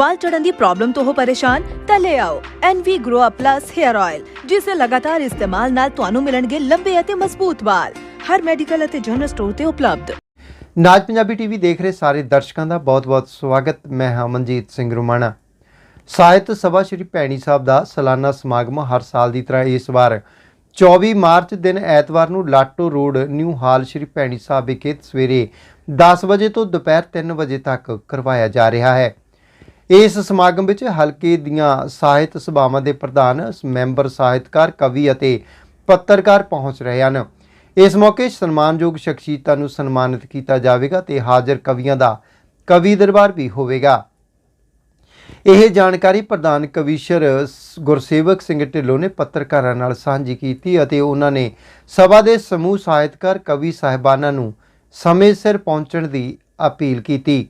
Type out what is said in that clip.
ਵਾਲ ਚੜਨ ਦੀ ਪ੍ਰੋਬਲਮ ਤੋਂ ਹੋ ਪਰੇਸ਼ਾਨ, ਤਾਂ ਲੈ ਆਓ NV Grow Up Plus Hair Oil ਜਿਸ ਦੇ ਲਗਾਤਾਰ ਇਸਤੇਮਾਲ ਨਾਲ ਤੁਹਾਨੂੰ ਮਿਲਣਗੇ ਲੰਬੇ ਅਤੇ ਮਜ਼ਬੂਤ ਵਾਲ। ਹਰ ਮੈਡੀਕਲ ਅਤੇ ਜਨਰਲ ਸਟੋਰ ਤੇ ਉਪਲਬਧ। ਨਾਜ ਪੰਜਾਬੀ ਟੀਵੀ ਦੇਖ ਰਹੇ ਸਾਰੇ ਦਰਸ਼ਕਾਂ ਦਾ ਬਹੁਤ-ਬਹੁਤ ਸਵਾਗਤ। ਮੈਂ ਹਾਂ ਮਨਜੀਤ ਸਿੰਘ ਰੁਮਾਣਾ। ਸਾਹਿਤ ਸਭਾ ਸ਼੍ਰੀ ਭੈਣੀ ਸਾਹਿਬ ਦਾ ਸਾਲਾਨਾ ਸਮਾਗਮ ਹਰ ਸਾਲ ਦੀ ਤਰ੍ਹਾਂ ਇਸ ਵਾਰ। 24 ਮਾਰਚ ਦਿਨ ਐਤਵਾਰ ਨੂੰ ਲਾਟੋ road, new hall Shri Bhaini Sahib ਵਿਖੇ ਸਵੇਰੇ 10 ਵਜੇ ਤੋਂ ਦੁਪਹਿਰ 3 ਵਜੇ ਤੱਕ ਕਰਵਾਇਆ ਜਾ ਰਿਹਾ ਹੈ। ਇਸ ਸਮਾਗਮ ਵਿੱਚ ਹਲਕੇ ਦੀਆਂ ਸਾਹਿਤ ਸਭਾਵਾਂ ਦੇ ਪ੍ਰਧਾਨ, ਮੈਂਬਰ ਸਾਹਿਤਕਾਰ, ਕਵੀ ਅਤੇ ਪੱਤਰਕਾਰ ਪਹੁੰਚ ਰਹੇ ਹਨ। ਇਸ ਮੌਕੇ ਸਨਮਾਨਯੋਗ ਸ਼ਖਸੀਅਤਾਂ ਨੂੰ ਸਨਮਾਨਿਤ ਕੀਤਾ ਜਾਵੇਗਾ ਤੇ ਹਾਜ਼ਰ ਕਵੀਆਂ ਦਾ ਕਵੀ ਦਰਬਾਰ ਵੀ ਹੋਵੇਗਾ। ਇਹ ਜਾਣਕਾਰੀ ਪ੍ਰਧਾਨ ਕਵੀਸ਼ਰ ਸ- ਗੁਰਸੇਵਕ ਸਿੰਘ ਢਿੱਲੋਂ ਨੇ ਪੱਤਰਕਾਰਾਂ ਨਾਲ ਸਾਂਝੀ ਕੀਤੀ ਅਤੇ ਉਹਨਾਂ ਨੇ ਸਭਾ ਦੇ ਸਮੂਹ ਸਾਹਿਤਕਾਰ, ਕਵੀ ਸਾਹਿਬਾਨਾਂ ਨੂੰ ਸਮੇਂ ਸਿਰ ਪਹੁੰਚਣ ਦੀ ਅਪੀਲ ਕੀਤੀ।